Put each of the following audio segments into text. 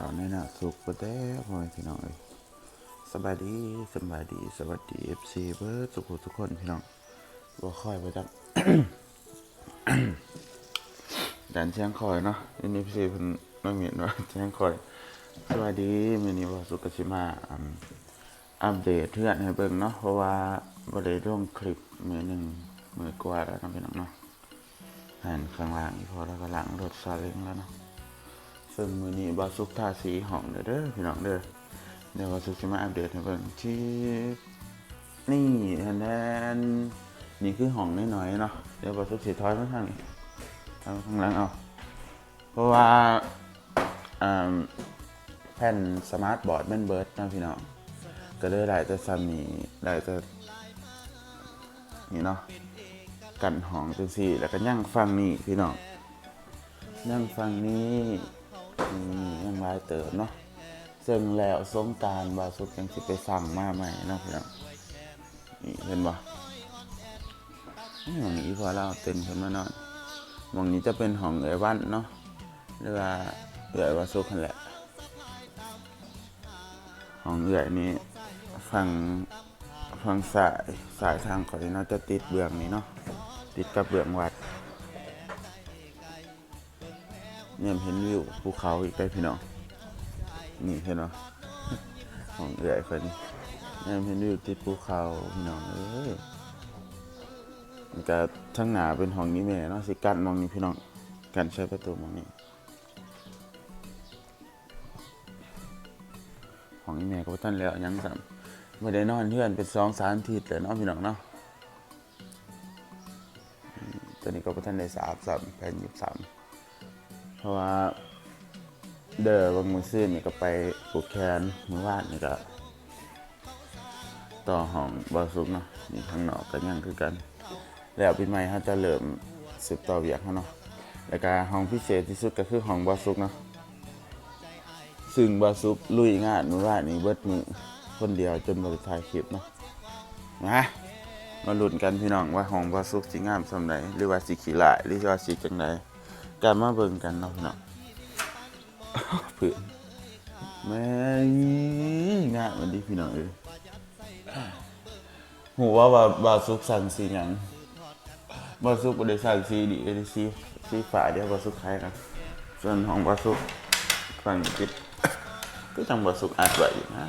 ข่าวในหน้าสุกประเด้พ่อแม่พี่น้องเอ้ยสบายดีสบายดีสวัสดีเอฟซีเบิร์ดสุขทุกคนพี่น้องบ่ค่อยไปจักดันเชียงคอยเนาะอันนี้พี่เพิ่นไม่มีว่าเชียงคอย สวัสดีมื้อนี้บ่สุกสิมาอัปเดตเพื่อนให้เบิ่งเนาะเพราะว่าบ่ได้ลงคลิปมื้อหนึงมื้อกว่าแล้วนะพี่น้องเนาะหันข้างล่างอีพอแล้วก็หลังรถซาเล้งแล้วเนาะ ซึ่งมือนี้บาสุกทาสีห้องเด้อเด้อพี่น้องเด้อเดี๋ยวบาสุกจะมาอัปเดตให้เบิ่งที่นี่อันนั้นนี่คือห้องน้อยๆเนาะเดี๋ยวบาสุกสิถอยมาทางนี้ทางข้างหลังเอาเพราะว่าแผ่นสมาร์ทบอร์ดแม่นเบิร์ดนะพี่น้องก็เลยได้แต่ซ้ำนี่ได้แต่นี่เนาะกันหองจังซี่ แล้วก็ย่างฟังนี่พี่น้องนั่งฟังนี้ ยังหลายเติบเนาะซึ่งแล้วสงการบาสุกยังสิไปสั่งมาใหม่เนาะพี่น้องนี่เห็นบ่นี่หมองนี้พอเราเต็นขึ้นมาหน่อนหมองนี้จะเป็นห้องเอวันเนาะหรือว่าเอ๋ยวาสุกนั่นแหละห้องเอ๋ยนี้ฝั่งฝั่งสายสายทางขอยเนาะจะติดเบื้องนี้เนาะติดกับเบื้องวัด เนี่ยเห็นวิวภูเขาอีกได้พี่น้องนี่เห็นไหมของเอื่อยคนเนี่ยเห็นวิวติดภูเขาพี่น้องเอ้ยมันจะทั้งหนาเป็นห้องนี้แม่เนาะสิกันมองนี้พี่น้องกันใช้ประตูมองนี้ห้องนี้แม่ก็บ่ทันแล้วยังสั่ไม่ได้นอนเพื่อนเป็นสองสามทิตย์เลยเนาะพี่น้องเนาะตอนนี้ก็บ่ทันได้สามสามแผ่นยี่สิบสาม เพราะว่าเดอบางมือซื่อนี่ก็ไปปลูกแคนมือวานนี่ก็ต่อห้องบอสุกเนาะนี่ข้างนอกก็ยังคือกัน แล้วปีใหม่เขาจะเริ่มสืบต่อเวียกเขาเนาะแล้วก็ห้องพิเศษที่สุดก็คือห้องบอสุกเนาะซึ่งบอสุกลุยงานมือวานนี้เบิดมือคนเดียวจนบริถ่ายคลิปเนาะนะมาลุ้นกันพี่น้องว่าห้องบอสุกสิงามสำไหนหรือว่าสิขี้ลายหรือว่าสิจังได การมาเบิ่งกันเนาะพี่น้องเพื่อนแม่งานมันดีพี่น้องเอ้ยหูว่าบาบาซุกสั่งสีหยังบาซุกบ่ได้สั่งสีดีได้สีสีฟ้าเดียวบาซุกคล้ายกันส่วนของบาซุกฝั่งจิตก็จังบาซุกอัดไว้อยู่นะ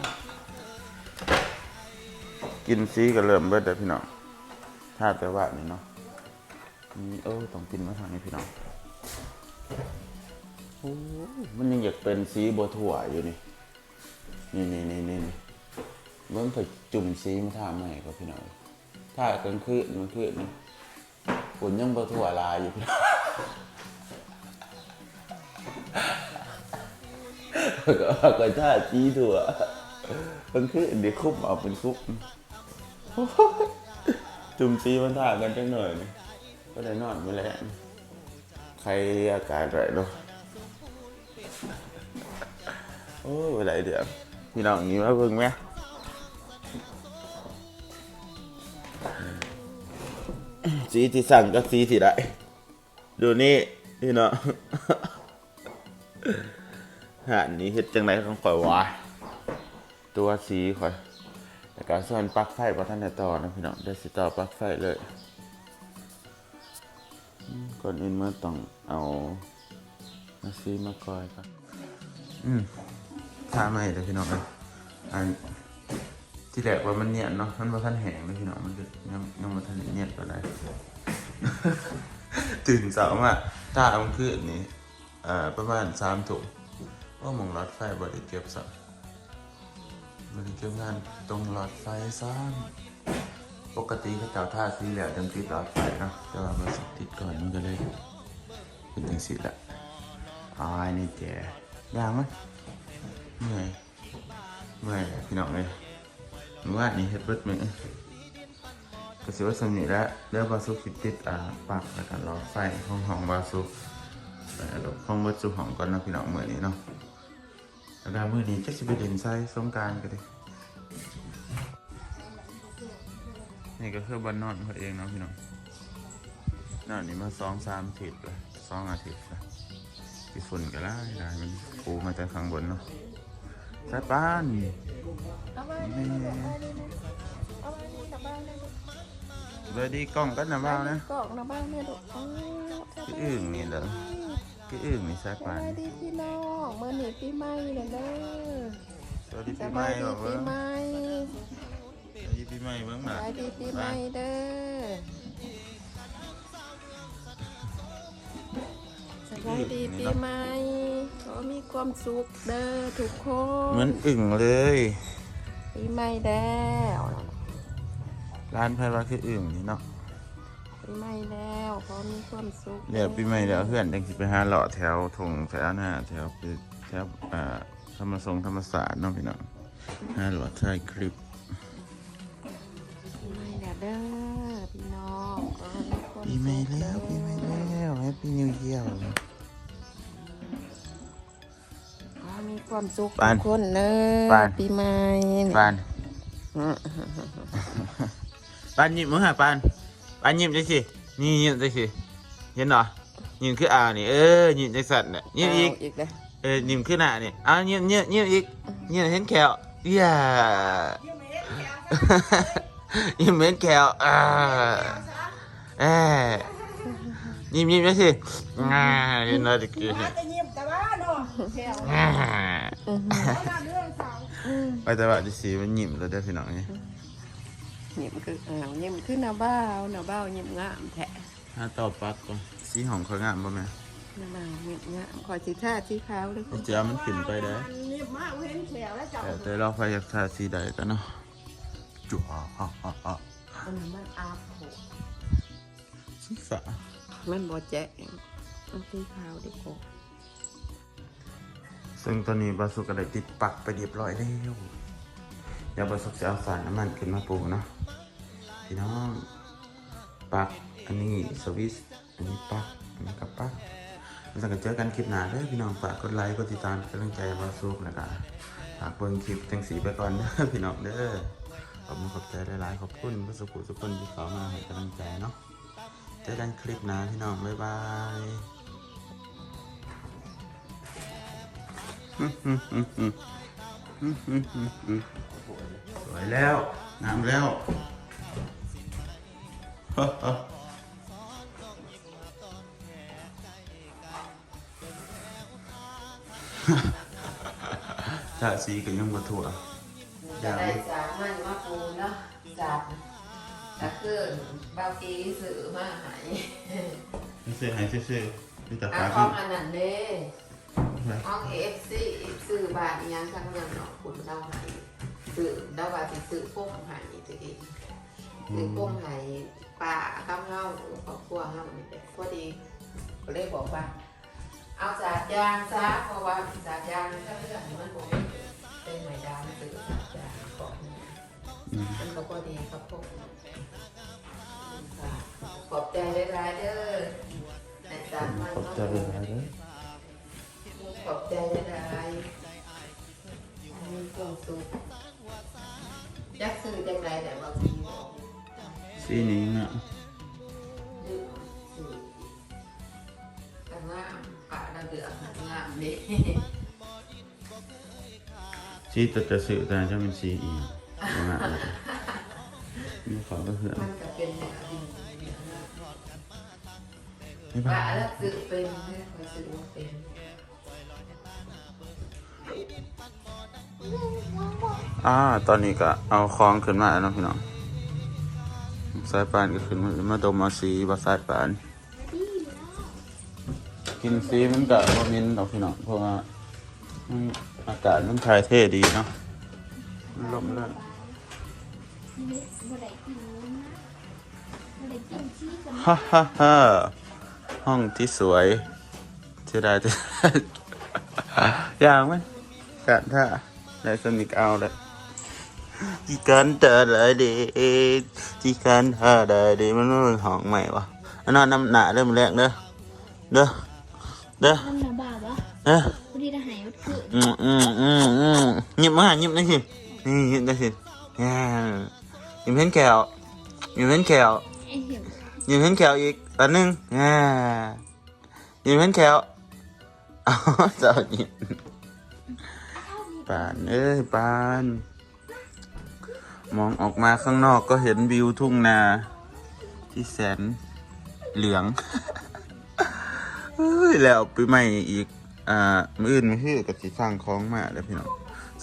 กินสีก็เริ่มเบิดแล้วพี่น้องถ้าแต่ว่านี่เนาะนี่โอ้ต้องกินมาทางนี้พี่น้อง โอ้มันยังอยากเป็นสีบัวถั่วอยู่นี่ นี่นี่นี่นี่นี่เบิ่งเคยจุ่มสีมาทาใหม่ก็พี่น้องท่ากลางคืนมันคืนนี่ฝนยังบัวถั่วลายอยู่พี่น้องก็ท่าสีถั่วกลางคืนเดี๋ยวคุบเอาเป็นคุบจุ่มสีมาท่ากันจังหน่อยก็ได้นอนไม่แล้วใครอากาศไรเนาะ อ้ยอะไรเดี๋ยวพี่น้องนี้มาเบิ่งไหมสีที่สั่งกับสีที่ได้ดูนี่พี่น้องหานนี้เฮ็ดจังไรของข่อยวะตัวสีข่อยแต่การส่วนปลั๊กไฟพอท่านได้ต่อนะพี่น้องได้สิต่อปลั๊กไฟเลยก่อนอื่นเมื่อต้องเอามาซีมาก่อยครับอืม ถ้าไม่เลยพี่น้องเอ้ยอันที่แรกว่ามันเนียนเนาะ มันมาทันแห้งเลยพี่น้อง มันยังยังมาทันเนียนก็ได้ตื่นเช้ามาถ้าเอามันขึ้นนี่อ่อประมาณสามถุงว่ามองหลอดไฟบริเก็บสักบริเก็บงานตรงหลอดไฟซ้ำปกติเขาเจ้าท่าสีเหลืองจังติดหลอดไฟเนาะแต่ว่ามันสิติดก่อนมันก็เลยเป็นจังสิละอายนี่แจยางมั้ย เมื่อยเมื่อยพี่น้องเลยเมื่อวานนี้เฮ็ดเบิดมือก็สิว่าสำนีแล้วเดี๋ยวบาสุกสิติดอ่าปลักแล้วก็รอไฟห้องห้องบาสุกแต่ลบห้องเบิดสู่ห้องก่อนนะพี่น้องมื้อนี้เนาะแล้วก็มื้อนี้จักสิไปเล่นไส้สงการก็ได้นี่ก็คือบ้านนอนเขาเองเนาะพี่น้องนอนนี่มาสองสามอาทิตย์ลยสองอาทิตย์ลยกี่ฝุ่นก็ได้ได้มันปูมาแต่ข้างบนเนาะ สายปานเอามาแม่เอามานี่นะบ้านนะลูกเลยดีกล้องกันนะบ้าวนะกอกนะบ้านเนี่ยลูกอ๋อคืออึ่งนี่เหรอคืออึ่งนี่สายปานบายดีพี่น้องเมื่อหนี้ปีใหม่เลยเด้อสวัสดีสปีใหม่บายดีบอเบิ้งใหม่สวัสดีปีใหม่เบิ้งสน่ะบายดีปีใหม่เด้อ สบายดีปีใหม่ขอมีความสุขเด้อทุกคนเหมือนอึ่งเลย ปีใหม่แล้วร้านไพว่าคืออึ่งนี่เนาะปีใหม่แล้วขอมีความสุขเดี๋ยวปีใหม่เดี๋ยวเพื่อนจังสิไปหาเลาะแถวทงแถวหน้าแถวไปแถวอ่าธรรมทรงธรรมศาสตร์เนาะพี่น้องหาเลาะถ่ายคลิปปีใหม่แล้วเด้อพี่น้องขอให้มีความปีใหม่แล้วปีใหม่แล้วแฮปปี้นิวเยียร์ ความสุขปานทุกคนเด้ปาอนปีใหม่ปานปานยิ้มมึงหาปานปานยิ้มจังสินี่ยิ้มจังสิเห็นเหรอยิ้มคืออ่าวนี่เออยิ้มจังสัตว์น่ะยิ้มอีกเาอีกเลยเออยิ้มขึ้นหน้านี่อ้าวยิ้มยิ้มยิ้มอีกยิ้มเห็นแขวอย่ายิ้มเห็นแขวอ่าเอ้ย ยิ้มยิ้มจังสิง่าเห็นอะไรตะกี้จะยิ้มแต่ว่าเนาะแถวง่าหน้าเรื่องสาวไปแต่ว่าดิสีมันยิ้มแล้วเด้อพี่น้องนี่ยิ้มคืออ้าวยิ้มคือหน้าบ้าวหน้าบ้าวยิ้มงามแท้ถ้าตอบปักก่อนสีหองเขางามป่ะแม่หน้าบ้าวยิ้มงามขอสีท่าสีขาวเลยไอ้เจ้ามันขึ้นไปได้มันยิ้มมากเห็นแถวแล้วจับแต่แต่เราไฟอยากทาสีใดกันเนาะจุ๊อะอะอะอะอันนั้นมันอาบโหสีสา มันบ่แจ๊ะเอาสีขาวดีกว่าซึ่งตอนนี้บาสุกก็ได้ติดปักไปเรียบร้อยแล้วเดี๋ยวบาสุกจะเอาสารน้ำมันขึ้นมาปรุงเนาะพี่น้องปักอันนี้สวิสอันนี้ปักอันนี้กับปักแล้วก็เจอกันคลิปหน้าเด้อพี่น้องฝากกดไลค์กดติดตามกำลังใจบาสุกแล้วก็ฝากเบิ่งคลิปจังสีไปก่อนเด้อพี่น้องเด้อขอบคุณขอบใจหลายๆขอบคุณบาสุกุทุกคนที่เข้ามาให้กำลังใจเนาะ จอกันคลิปหน้าพี่น้อง บ๊ายบายสวยแล้วงามแล้วถ้าสีก็ยังมาถั่วจะได้สามมันมาปูเนาะจาก ตะเกินบางทีซื้อมาใหายไม่ใช่หายซื่อๆมีแต่เอาฟ้าขอขึ้งนอันนั้นเด้ห้องเอฟซีซื้อบาทอิหยังทั้งเมืองเนาะคุณเดาใหายซื้อเดาว่าสิซื้อโป้งใหายตัวเองซื้อโป้งใหายป่าข้าวเฮาครอบครัวเฮานี่แหละพอดีก็เลยบอกว่า เอาสาดยางซะเพราะว่าสาดยางถ้าเรื่องมันบ่มีเป็นไหมดาวซื้อสาดยางก่อนนี่ อืมมันก็พอดีครับพวกขอบใจหลายๆเด้อในสามวันเนาะจะเป็นอะไรเด้อขอบใจหลายๆมีความสุขยักซื้อจังไรแต่บางทีสีนี้นะดื้อซื้อแต่งามปะระเดือกงามนี่สีตัวจะสื่อแต่จะเป็นสีอีก ประมาณนั้นมีขอก็เหือนมันก็เป็นแบบนี้ไม่บ้าแล้วซื้อเป็นไม่คอยซื้อว่าเป็นอ่าตอนนี้ก็เอาคลองขึ้นมาแล้วเนาะพี่น้องสายปานก็ขึ้นมามาดมมาสีบาสายปาน กินซีมันก็บ่มินดอกพี่น้องเพราะว่ามันอากาศมันถ่ายเท่ดีเนาะลมแล้วบ่ได้กิ ฮ่าฮ่าฮ่าห้องที่สวยเสียดายจะอย่างไหมกันท่าได้สนิกเอาเลยที่กันเตอเลยเด็กที่กันท่าได้เด็กมันมันห้องใหม่วะอันนั้นน้ำหนาเริ่มแรกเด้อเด้อเด้อน้ำหนาบาปวะเด้อพอดีทหารมันคืออืมอืมอืมอืมหยิบมาหยิบได้สินี่หยิบได้สิอ่าห ยิบเห็นแขวยิบเห็นแขวไอ้เหี้ยหยิบเห็นแขวอีกอันหนึงอ่ายิบเห็นแขวอ๋อเจ้าหญิงปานเอ้ยปานมองออกมาข้างนอกก็เห็นวิวทุ่งนา ที่แสนเหลืองเฮ้ยแล้วไปใหม่อีก อ่า มื้ออื่นมื้อฮื้อก็สิสั่งของมาแล้วพี่น้อง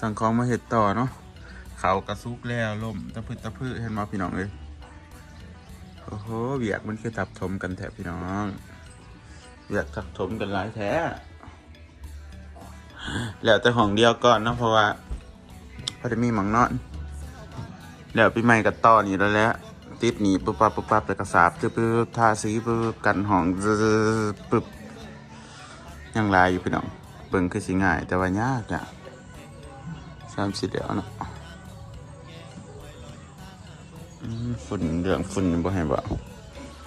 สั่งของมาเฮ็ดต่อเนาะ เขากระซุกแล้วล่มตะพึดตะพือเห็นมาพี่น้องเอ้ยโอ้โหเบียกมันคือทับถมกันแถบพี่น้องเบียกทับถมกันหลายแท้แล้วแต่ของเดียวก่อนเนาะเพราะว่าพอจะมีหมังนอน แล้วปีใหม่กับต่อนี่แล้วแหละติดหนีปุ๊บปั๊บปุ๊บปั๊บแล้วก็สาบปึ๊บปึ๊บทาสีปึ๊บกันห้องปึ๊บยังลายอยู่พี่น้องเบิ่งคือสิง่าย แต่ว่ายากอะสามสิบเดียวเนาะ ฝุ่นเรื่องฝุ่นบ่ให้บ่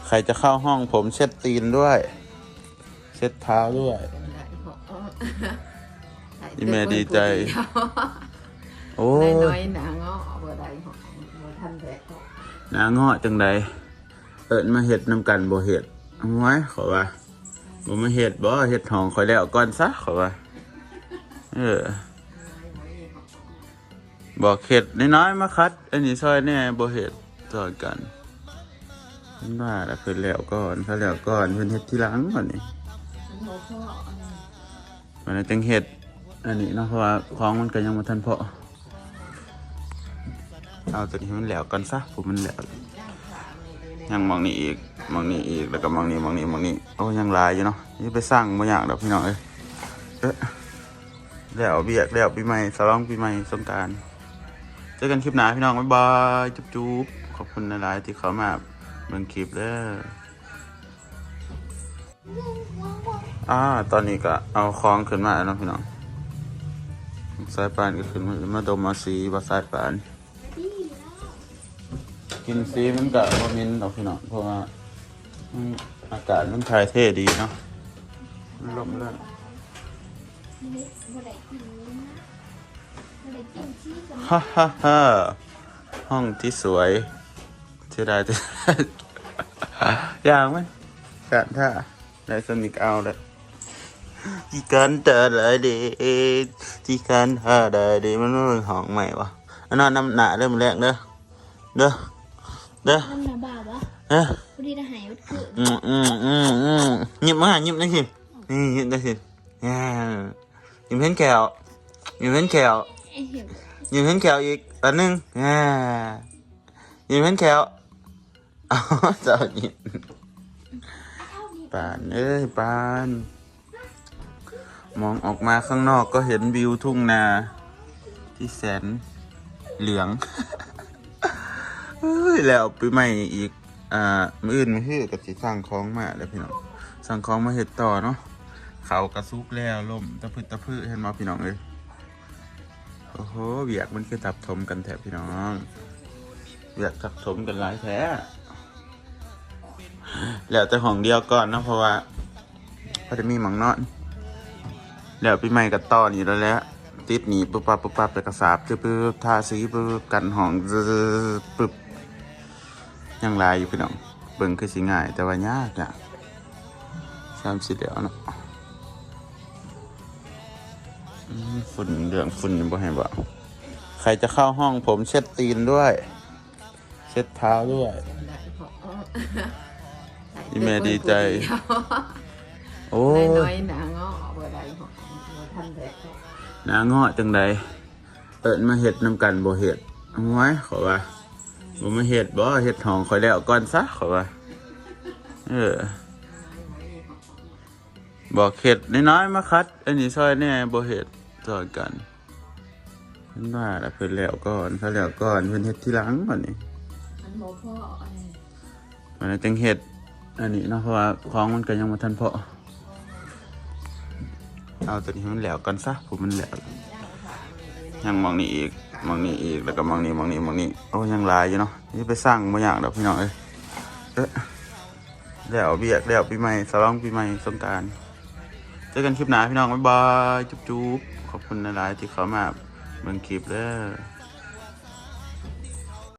ใครจะเข้าห้องผมเช็ดตีนด้วย เช็ดเท้าด้วยเป็นไรหออีเมดีใจ โอ้น้อยยๆหนาเงาะบ่ได้หอบ่ทันแดดหอหนาเงาะจังใดเอิญมาเห็ดนำกันบ่เห็ดเอาไว้ขอว่าบ่มาเห็ดบ่เห็ดหองคอยแล้วก่อนซะขอว่าเออบอกเห็ดน้อยๆมาคัด อันนี้ซอยแน่บ่เห็ด ซอยกันเพิ่นว่าแล้วเพิ่นแล้วก่อนเขาแล้วก่อนเพิ่นเฮ็ดทีหลังก่อนนี่มันบ่พออันนี้วันนี้จังเห็ดอันนี้เนาะเพราะว่าของมันก็ยังบ่ทันพอเอาตัวนี้ให้มันแล้วก่อนซะผมมันแล้วยังมองนี่อีกมองนี่อีกแล้วก็มองนี่มองนี่มองนี่โอ้ยังหลายอยู่เนาะนี่ไปสร้างบางอย่างดอกพี่น้องเอ้ยเอ๊ะแล้วเบียกแล้วปีใหม่สลองปีใหม่สงกรารเจอกันคลิปหน้าพี่น้องบ๊ายบายจุ๊บจุ๊บ ขอบคุณหลายๆที่เขามาเบิ่งคลิปเด้ออ่าตอนนี้ก็เอาคลองขึ้นมาแล้วเนาะพี่น้องสายปานก็ขึ้นมามาดมมาสีว่าสายปาน กินซีมันกับโมมินดอกพี่น้องเพราะว่าอากาศมันถ่ายเท่ดีเนาะลมแล้วชีวิตบ่ได้กินนะฮ่าฮ่าฮ่าห้องที่สวย เสียดายที่อย่างไหมการท่าได้สนิกเอาเลยที่การเตอเลยดีที่การท่าได้ดีมันเป็นห้องใหม่วะอันนั้นน้ำหนาเริ่มแรกเด้อเด้อเด้อน้ำหนาบ่าววะเด้อพอดีทหารวัดเกิดอืมอืมอืมอืมหยิบมาหยิบได้สินี่หยิบได้สิอ่าหยิบเห็นแขวหยิบเห็นแขวไอ้เห็บหยิบเห็นแขวอีกอันหนึงอ่าหยิบเห็นแขว อ๋อเจ้าหยิบเท่านี้ปานเอ้ยปาน มองออกมาข้างนอกก็เห็นวิวทุ่งนา ที่แสนเหลืองเฮ้ยแล้วไปใหม่อีก อ่ามืออื่นมื้อฮื้อก็สิสั่งของมาแล้วพี่น้องสั่งของมาเฮ็ดต่อเนาะเขากระซุกแล้วล่มตะพึดตะพือเห็นมาพี่น้องเลยโอ้โหเบียกมันคือทับถมกันแถบพี่น้องเบียกทับถมกันหลายแท้ แล้วแต่ของเดียวก่อนนะเพราะว่าพอจะมีหมังนอน แล้วปีใหม่กับต่อนี่แล้วแหละติดหนีปุ๊บปั๊บปุ๊บปั๊บแล้วก็สาบปึ๊บปึ๊บทาสีปึ๊บกันห้องปึ๊บยังลายอยู่พี่น้องเบิ่งคือสิง่าย แต่ว่ายากอะสามสิบเดียวเนาะฝุ่นเรื่องฝุ่นบ่ให้บ่ใครจะเข้าห้องผมเช็ดตีนด้วย เช็ดเท้าด้วย ออีเมดีใจ โอ้น้อยยๆหนาเงาะบ่ได้หอบ่ทันแดดหอนาเงาะจังใดเอิญมาเห็ดนำกันบ่เห็ดเอาไว้ขอว่าบ่มาเห็ดบ่เห็ดหองคอยแล้วก่อนซะขอว่า เออ บอกเห็ดน้อยๆมาคัด อันนี้ซอยแน่บ่เห็ดซอยกันเพิ่นว่าแล้วเพิ่นแล้วก่อนเขาแล้วก่อนเพิ่นเฮ็ดทีหลังก่อนนี่มันบ่พออันนี้มันนะจังเห็ด อันนี้เนาะเพราะว่าของมันก็ยังบ่ทันพอเอาตัวนี้มันแล้วก่อนซะผมมันแล้วยังมองนี่อีกมองนี่อีกแล้วก็มองนี่มองนี่มองนี่โอ้ยังลายอยู่เนาะนี่ไปสร้างบางอย่างดอกพี่น้องเอ้ยเอ๊ะแล้วเบียกแล้วปีใหม่สลองปีใหม่สงการเจอกันคลิปหน้าพี่น้องบ๊ายบายจุ๊บจุ๊บขอบคุณหลายๆที่เขามาเบิ่งคลิปเด้อ